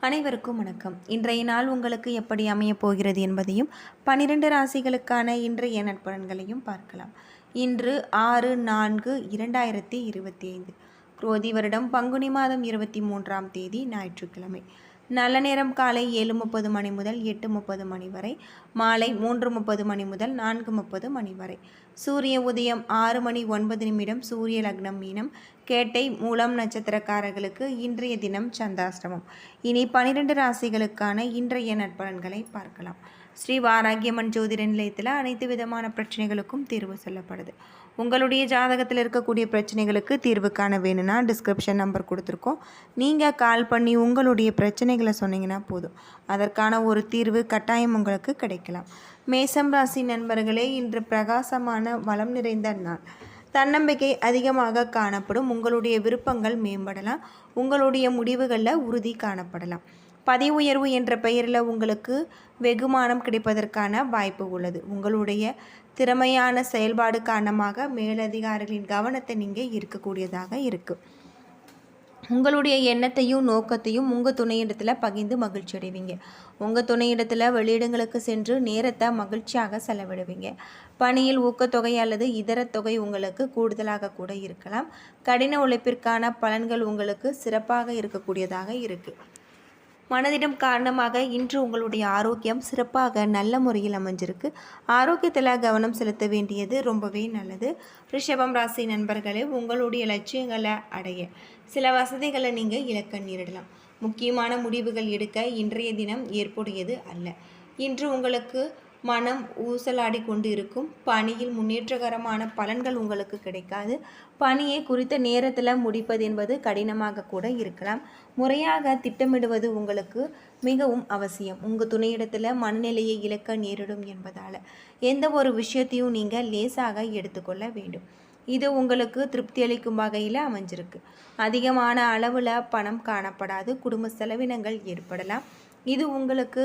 அனைவருக்கும் வணக்கம். இன்றைய நாள் உங்களுக்கு எப்படி அமையப் போகிறது என்பதையும் பனிரெண்டு ராசிகளுக்கான இன்றைய நட்பலன்களையும் பார்க்கலாம். இன்று ஆறு நான்கு இரண்டாயிரத்தி இருபத்தி ஐந்து குரோதி வருடம் பங்குனி மாதம் இருபத்தி மூன்றாம் தேதி ஞாயிற்றுக்கிழமை. நல்ல நேரம் காலை ஏழு முப்பது மணி முதல் எட்டு முப்பது மணி வரை மாலை மூன்று முப்பது மணி முதல் நான்கு முப்பது மணி வரை. சூரிய உதயம் ஆறு மணி ஒன்பது நிமிடம் சூரிய லக்னம் மீனம் கேட்டை மூலம் நட்சத்திரக்காரர்களுக்கு இன்றைய தினம் சந்தாஷ்டமம் இனி பனிரெண்டு ராசிகளுக்கான இன்றைய நட்பலன்களை பார்க்கலாம். ஸ்ரீ வாராகியம்மன் ஜோதிட நிலையத்தில் அனைத்து விதமான பிரச்சனைகளுக்கும் தீர்வு சொல்லப்படுது. உங்களுடைய ஜாதகத்தில் இருக்கக்கூடிய பிரச்சனைகளுக்கு தீர்வு காண வேணும்னா டிஸ்கிரிப்ஷன் நம்பர் கொடுத்துருக்கோம். நீங்கள் கால் பண்ணி உங்களுடைய பிரச்சனைகளை சொன்னீங்கன்னா போதும். அதற்கான ஒரு தீர்வு கட்டாயம் உங்களுக்கு கிடைக்கலாம். மேசம் ராசி நண்பர்களே இன்று பிரகாசமான வளம் நிறைந்த நாள். தன்னம்பிக்கை அதிகமாக காணப்படும். உங்களுடைய விருப்பங்கள் மேம்படலாம். உங்களுடைய முடிவுகளில் உறுதி காணப்படலாம். பதவி உயர்வு என்ற பெயரில் உங்களுக்கு வெகுமானம் கிடைப்பதற்கான வாய்ப்பு உள்ளது. உங்களுடைய திறமையான செயல்பாடு காரணமாக மேலதிகாரிகளின் கவனத்தை நீங்கள் இருக்கக்கூடியதாக இருக்குது உங்களுடைய எண்ணத்தையும் நோக்கத்தையும் உங்கள் துணையிடத்தில் பகிர்ந்து மகிழ்ச்சி அடைவீங்க. உங்கள் துணையிடத்தில் வெளியிடங்களுக்கு சென்று நேரத்தை மகிழ்ச்சியாக செலவிடுவீங்க. பணியில் ஊக்கத்தொகை அல்லது இதர தொகை உங்களுக்கு கூடுதலாக கூட இருக்கலாம். கடின உழைப்பிற்கான பலன்கள் உங்களுக்கு சிறப்பாக இருக்கக்கூடியதாக இருக்குது மனதிடம் காரணமாக இன்று உங்களுடைய ஆரோக்கியம் சிறப்பாக நல்ல முறையில் அமைஞ்சிருக்கு. ஆரோக்கியத்தில் கவனம் செலுத்த வேண்டியது ரொம்பவே நல்லது. ரிஷபம் ராசி நண்பர்களே உங்களுடைய லட்சியங்களை அடைய சில வசதிகளை நீங்கள் இழக்க நேரிடலாம். முக்கியமான முடிவுகள் எடுக்க இன்றைய தினம் ஏற்புடையது அல்ல. இன்று உங்களுக்கு மனம் ஊசலாடி கொண்டு இருக்கும் பணியில் முன்னேற்றகரமான பலன்கள் உங்களுக்கு கிடைக்காது. பணியை குறித்த நேரத்தில் முடிப்பது என்பது கடினமாக கூட இருக்கலாம். முறையாக திட்டமிடுவது உங்களுக்கு மிகவும் அவசியம். உங்கள் துணையிடத்தில் மனநிலையை இழக்க நேரிடும் என்பதால். எந்த ஒரு விஷயத்தையும் நீங்கள் லேசாக எடுத்துக்கொள்ள வேண்டும். இது உங்களுக்கு திருப்தி அளிக்கும் வகையில் அமைஞ்சிருக்கு. அதிகமான அளவில் பணம் காணப்படாது. குடும்ப செலவினங்கள் ஏற்படலாம். இது உங்களுக்கு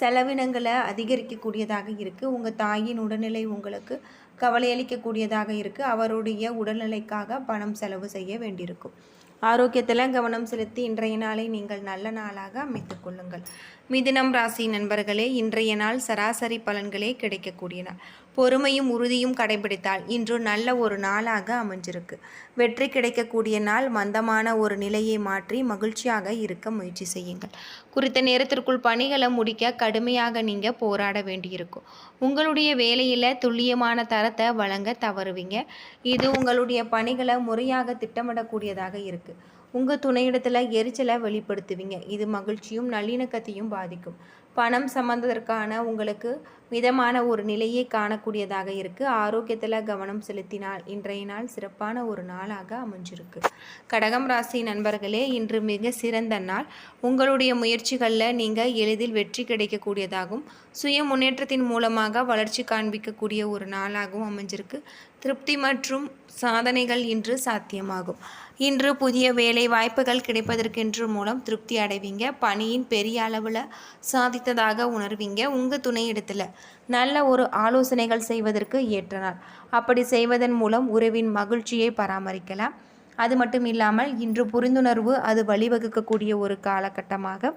செலவினங்களை அதிகரிக்கக்கூடியதாக இருக்குது உங்கள் தாயின் உடல்நிலை உங்களுக்கு கவலையளிக்கக்கூடியதாக இருக்குது அவருடைய உடல்நிலைக்காக பணம் செலவு செய்ய வேண்டியிருக்கும். ஆரோக்கியத்தில் கவனம் செலுத்தி இன்றைய நாளை நீங்கள் நல்ல நாளாக அமைத்துக்கொள்ளுங்கள் கொள்ளுங்கள். மிதுனம் ராசி நண்பர்களே இன்றைய நாள் சராசரி பலன்களே கிடைக்கக்கூடிய நாள் பொறுமையும் உறுதியும் கடைபிடித்தால் இன்று நல்ல ஒரு நாளாக அமைஞ்சிருக்கு. வெற்றி கிடைக்கக்கூடிய நாள் மந்தமான ஒரு நிலையை மாற்றி மகிழ்ச்சியாக இருக்க முயற்சி செய்யுங்கள். குறித்த நேரத்திற்குள் பணிகளை முடிக்க கடுமையாக நீங்கள் போராட வேண்டியிருக்கும். உங்களுடைய வேலையில் துல்லியமான தரத்தை வழங்க தவறுவீங்க. இது உங்களுடைய பணிகளை முறையாக திட்டமிடக்கூடியதாக இருக்குது உங்கள் துணையிடத்தில் எரிச்சலை வெளிப்படுத்துவீங்க. இது மகிழ்ச்சியும் நல்லிணக்கத்தையும் பாதிக்கும். பணம் சம்பந்ததற்கான உங்களுக்கு மிதமான ஒரு நிலையை காணக்கூடியதாக இருக்குது ஆரோக்கியத்தில் கவனம் செலுத்தினால் இன்றைய நாள் சிறப்பான ஒரு நாளாக அமைஞ்சிருக்கு. கடகம் ராசி நண்பர்களே இன்று மிக சிறந்த நாள். உங்களுடைய முயற்சிகளில் நீங்கள் எளிதில் வெற்றி கிடைக்கக்கூடியதாகவும் சுய முன்னேற்றத்தின் மூலமாக வளர்ச்சி காண்பிக்கக்கூடிய ஒரு நாளாகவும் அமைஞ்சிருக்கு. திருப்தி மற்றும் சாதனைகள் இன்று சாத்தியமாகும். இன்று புதிய வேலை வாய்ப்புகள் கிடைப்பதற்கென்று மூலம் திருப்தி அடைவீங்க. பணியின் பெரிய அளவில் சாதித்ததாக உணர்வீங்க. உங்கள் துணை இடத்துல நல்ல ஒரு ஆலோசனைகள் செய்வதற்கு ஏற்ற நாள். அப்படி செய்வதன் மூலம் உறவின் மகிழ்ச்சியை பராமரிக்கலாம். அது மட்டும் இல்லாமல் இன்று புரிந்துணர்வு அது வழிவகுக்கக்கூடிய ஒரு காலகட்டமாக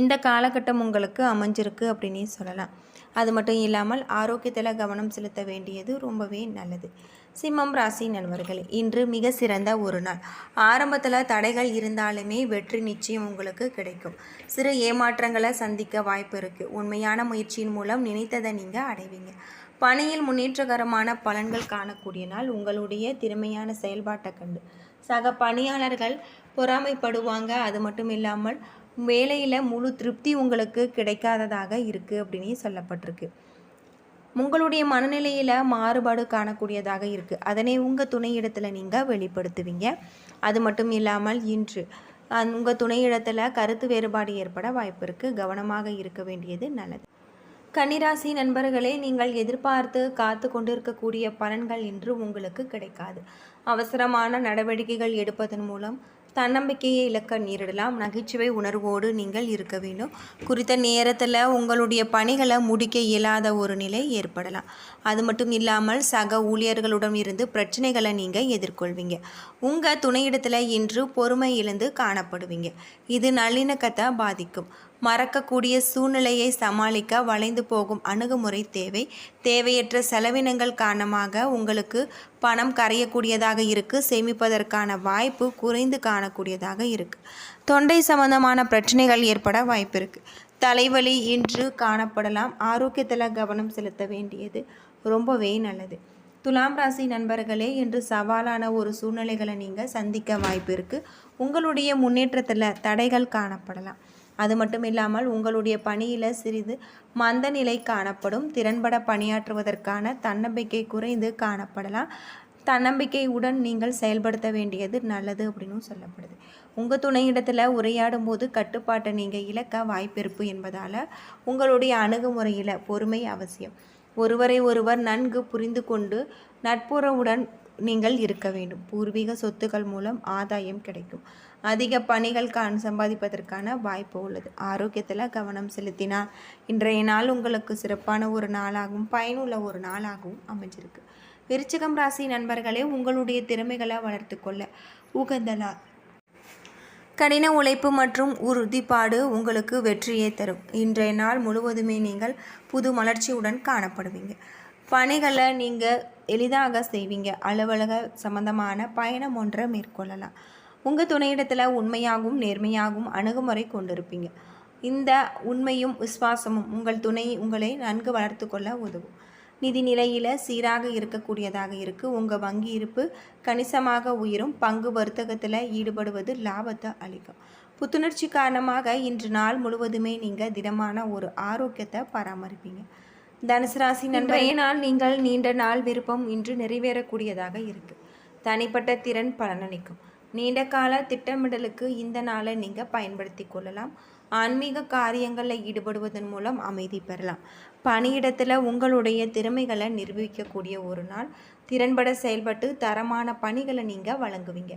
இந்த காலகட்டம் உங்களுக்கு அமைஞ்சிருக்கு அப்படின்னே சொல்லலாம். அது மட்டும் இல்லாமல் ஆரோக்கியத்தில் கவனம் செலுத்த வேண்டியது ரொம்பவே நல்லது. சிம்மம் ராசி நண்பர்கள் இன்று மிக சிறந்த ஒரு நாள். ஆரம்பத்தில் தடைகள் இருந்தாலுமே வெற்றி நிச்சயம் உங்களுக்கு கிடைக்கும். சிறு ஏமாற்றங்களை சந்திக்க வாய்ப்பு இருக்குது உண்மையான முயற்சியின் மூலம் நினைத்ததை நீங்கள் அடைவீங்க. பணியில் முன்னேற்றகரமான பலன்கள் காணக்கூடிய நாள். உங்களுடைய திறமையான செயல்பாட்டை கண்டு. சக பணியாளர்கள் பொறாமைப்படுவாங்க. அது மட்டும் இல்லாமல் வேலையில் முழு திருப்தி உங்களுக்கு கிடைக்காததாக இருக்குது அப்படின்னு சொல்லப்பட்டிருக்கு. உங்களுடைய மனநிலையில் மாறுபாடு காணக்கூடியதாக இருக்குது அதனை உங்கள் துணையிடத்தில் நீங்கள் வெளிப்படுத்துவீங்க. அது மட்டும் இல்லாமல் இன்று உங்கள் துணையிடத்தில் கருத்து வேறுபாடு ஏற்பட வாய்ப்பு இருக்குது கவனமாக இருக்க வேண்டியது நல்லது. கன்னிராசி நண்பர்களே நீங்கள் எதிர்பார்த்து காத்து கொண்டிருக்கக்கூடிய பலன்கள் இன்று உங்களுக்கு கிடைக்காது. அவசரமான நடவடிக்கைகள் எடுப்பதன் மூலம் தன்னம்பிக்கையை இழக்க நேரிடலாம். நகைச்சுவை உணர்வோடு நீங்கள் இருக்க வேண்டும். குறித்த நேரத்தில் உங்களுடைய பணிகளை முடிக்க இயலாத ஒரு நிலை ஏற்படலாம். அது மட்டும் இல்லாமல் சக ஊழியர்களுடன் இருந்து பிரச்சனைகளை நீங்கள் எதிர்கொள்வீங்க. உங்கள் துணையிடத்தில் இன்று பொறுமை இழந்து காணப்படுவீங்க. இது நல்லிணக்கத்தை பாதிக்கும். மறக்கக்கூடிய சூழ்நிலையை சமாளிக்க வளைந்து போகும் அணுகுமுறை தேவை. தேவையற்ற செலவினங்கள் காரணமாக உங்களுக்கு பணம் கரையக்கூடியதாக இருக்குது சேமிப்பதற்கான வாய்ப்பு குறைந்து காணக்கூடியதாக இருக்குது தொண்டை சம்பந்தமான பிரச்சனைகள் ஏற்பட வாய்ப்பு இருக்குது தலைவலி இன்று காணப்படலாம். ஆரோக்கியத்தில் கவனம் செலுத்த வேண்டியது ரொம்பவே நல்லது. துலாம் ராசி நண்பர்களே இன்று சவாலான ஒரு சூழ்நிலைகளை நீங்கள் சந்திக்க வாய்ப்பு இருக்குது உங்களுடைய முன்னேற்றத்தில் தடைகள் காணப்படலாம். அது மட்டும் இல்லாமல் உங்களுடைய பணியில் சிறிது மந்த நிலை காணப்படும். திறன்பட பணியாற்றுவதற்கான தன்னம்பிக்கை குறைந்து காணப்படலாம். தன்னம்பிக்கையுடன் நீங்கள் செயல்படுத்த வேண்டியது நல்லது அப்படின்னு சொல்லப்படுது. உங்கள் துணையிடத்தில் உரையாடும் போது கட்டுப்பாட்டை நீங்கள் இழக்க வாய்ப்பிருப்பு என்பதால் உங்களுடைய அணுகுமுறையில் பொறுமை அவசியம். ஒருவரை ஒருவர் நன்கு புரிந்து கொண்டு நட்புறவுடன் நீங்கள் இருக்க வேண்டும். பூர்வீக சொத்துக்கள் மூலம் ஆதாயம் கிடைக்கும். அதிக பணிகள் கண் சம்பாதிப்பதற்கான வாய்ப்பு உள்ளது. ஆரோக்கியத்தில் கவனம் செலுத்தினால் இன்றைய நாள் உங்களுக்கு சிறப்பான ஒரு நாளாகவும் பயனுள்ள ஒரு நாளாகவும் அமைஞ்சிருக்கு. விருச்சிகம் ராசி நண்பர்களே உங்களுடைய திறமைகளை வளர்த்து கொள்ள உகந்தலா கடின உழைப்பு மற்றும் உறுதிப்பாடு உங்களுக்கு வெற்றியை தரும். இன்றைய நாள் முழுவதுமே நீங்கள் புது மலர்ச்சியுடன் காணப்படுவீங்க. பணிகளை நீங்கள் எளிதாக செய்வீங்க. அலுவலக சம்பந்தமான பயணம் ஒன்றை மேற்கொள்ளலாம். உங்கள் துணையிடத்தில் உண்மையாகவும் நேர்மையாகவும் அணுகுமுறை கொண்டிருப்பீங்க. இந்த உண்மையும் விசுவாசமும் உங்கள் துணை உங்களை நன்கு வளர்த்து கொள்ள உதவும். நிதி நிலையில் சீராக இருக்கக்கூடியதாக இருக்குது உங்கள் வங்கி இருப்பு கணிசமாக உயரும். பங்கு வர்த்தகத்தில் ஈடுபடுவது லாபத்தை அளிக்கும். புத்துணர்ச்சி காரணமாக இன்று நாள் முழுவதுமே நீங்கள் திடமான ஒரு ஆரோக்கியத்தை பராமரிப்பீங்க. தனுசு ராசி நாள் நீங்கள் நீண்ட நாள் விருப்பம் இன்று நிறைவேறக்கூடியதாக இருக்கு. தனிப்பட்ட திறன் பலனளிக்கும். நீண்ட கால திட்டமிடலுக்கு இந்த நாளை நீங்கள் பயன்படுத்தி கொள்ளலாம். ஆன்மீக காரியங்களில் ஈடுபடுவதன் மூலம் அமைதி பெறலாம். பணியிடத்தில் உங்களுடைய திறமைகளை நிரூபிக்கக்கூடிய ஒரு நாள். திறன்பட செயல்பட்டு தரமான பணிகளை நீங்கள் வழங்குவீங்க.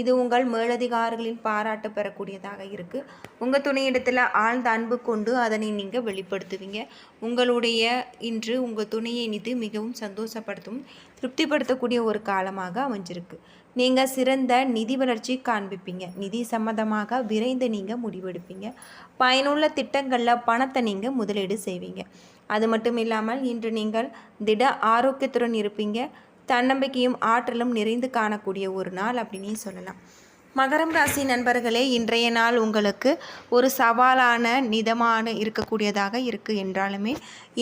இது உங்கள் மேலதிகாரிகளின் பாராட்டு பெறக்கூடியதாக இருக்குது உங்கள் துணையிடத்தில் ஆழ்ந்த அன்பு கொண்டு அதனை நீங்கள் வெளிப்படுத்துவீங்க. உங்களுடைய இன்று உங்கள் துணையை நிதி மிகவும் சந்தோஷப்படுத்தும் திருப்திப்படுத்தக்கூடிய ஒரு காலமாக அமைஞ்சிருக்கு. நீங்கள் சிறந்த நிதி வளர்ச்சி காண்பிப்பீங்க. நிதி சம்மந்தமாக விரைந்து நீங்கள் முடிவெடுப்பீங்க. பயனுள்ள திட்டங்களில் பணத்தை நீங்கள் முதலீடு செய்வீங்க. அது மட்டும் இல்லாமல் இன்று நீங்கள் திட ஆரோக்கியத்துடன் இருப்பீங்க. தன்னம்பிக்கையும் ஆற்றலும் நிறைந்து காணக்கூடிய ஒரு நாள் அப்படின்னு சொல்லலாம். மகரம் ராசி நண்பர்களே இன்றைய நாள் உங்களுக்கு ஒரு சவாலான நிதமான இருக்கக்கூடியதாக இருக்குது என்றாலுமே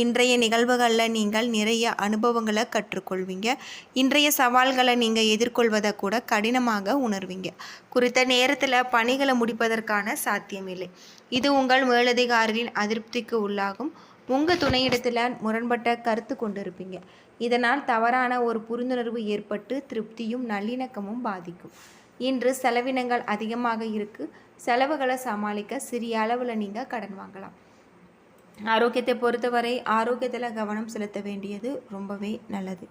இன்றைய நிகழ்வுகளில் நீங்கள் நிறைய அனுபவங்களை கற்றுக்கொள்வீங்க. இன்றைய சவால்களை நீங்கள் எதிர்கொள்வதை கூட கடினமாக உணர்வீங்க. குறித்த நேரத்தில் பணிகளை முடிப்பதற்கான சாத்தியமில்லை. இது உங்கள் மேலதிகாரிகளின் அதிருப்திக்கு உள்ளாகும். உங்கள் துணையிடத்தில் முரண்பட்ட கருத்து கொண்டிருப்பீங்க. இதனால் தவறான ஒரு புரிந்துணர்வு ஏற்பட்டு திருப்தியும் நல்லிணக்கமும் பாதிக்கும். இன்று செலவினங்கள் அதிகமாக இருக்குது செலவுகளை சமாளிக்க சிறிய அளவில் நீங்கள் கடன் வாங்கலாம். ஆரோக்கியத்தை பொறுத்தவரை ஆரோக்கியத்தில் கவனம் செலுத்த வேண்டியது ரொம்பவே நல்லது.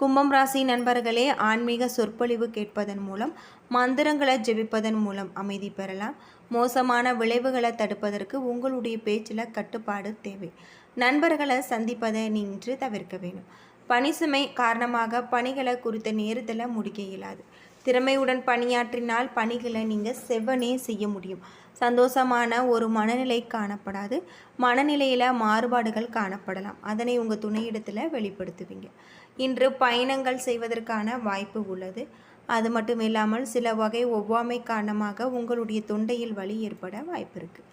கும்பம் ராசி நண்பர்களே ஆன்மீக சொற்பொழிவு கேட்பதன் மூலம் மந்திரங்களை ஜெபிப்பதன் மூலம் அமைதி பெறலாம். மோசமான விளைவுகளை தடுப்பதற்கு உங்களுடைய பேச்சில் கட்டுப்பாடு தேவை. நண்பர்களை சந்திப்பதை நின்று தவிர்க்க வேண்டும். பணிசுமை காரணமாக பணிகளை குறித்த நேரத்தில் முடிக்க இயலாது. திறமையுடன் பணியாற்றினால் பணிகளை நீங்கள் செவ்வனே செய்ய முடியும். சந்தோஷமான ஒரு மனநிலை காணப்படாது. மனநிலையில் மாறுபாடுகள் காணப்படலாம். அதனை உங்கள் துணையிடத்தில் வெளிப்படுத்துவீங்க. இன்று பயணங்கள் செய்வதற்கான வாய்ப்பு உள்ளது. அது மட்டும் இல்லாமல் சில வகை ஒவ்வாமை காரணமாக உங்களுடைய தொண்டையில் வலி ஏற்பட வாய்ப்பு இருக்குது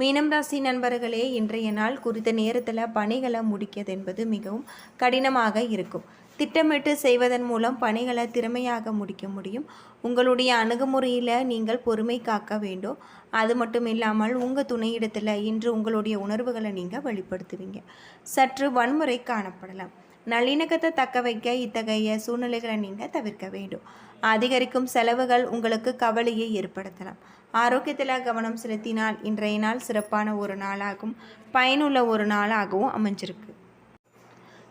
மீனம் ராசி நண்பர்களே இன்றைய நாள் குறித்த நேரத்தில் பணிகளை முடிக்கிறது என்பது மிகவும் கடினமாக இருக்கும். திட்டமிட்டு செய்வதன் மூலம் பணிகளை திறமையாக முடிக்க முடியும். உங்களுடைய அணுகுமுறையில் நீங்கள் பொறுமை காக்க வேண்டும். அது மட்டும் இல்லாமல் உங்கள் துணையிடத்தில் இன்று உங்களுடைய உணர்வுகளை நீங்கள் வெளிப்படுத்துவீங்க. சற்று வன்முறை காணப்படலாம். நல்லிணக்கத்தை தக்க வைக்க இத்தகைய சூழ்நிலைகளை நீங்கள் தவிர்க்க வேண்டும். அதிகரிக்கும் செலவுகள் உங்களுக்கு கவலையை ஏற்படுத்தலாம். ஆரோக்கியத்தில் கவனம் செலுத்தினால் இன்றைய நாள் சிறப்பான ஒரு நாளாகும். பயனுள்ள ஒரு நாளாகவும் அமைஞ்சிருக்கு.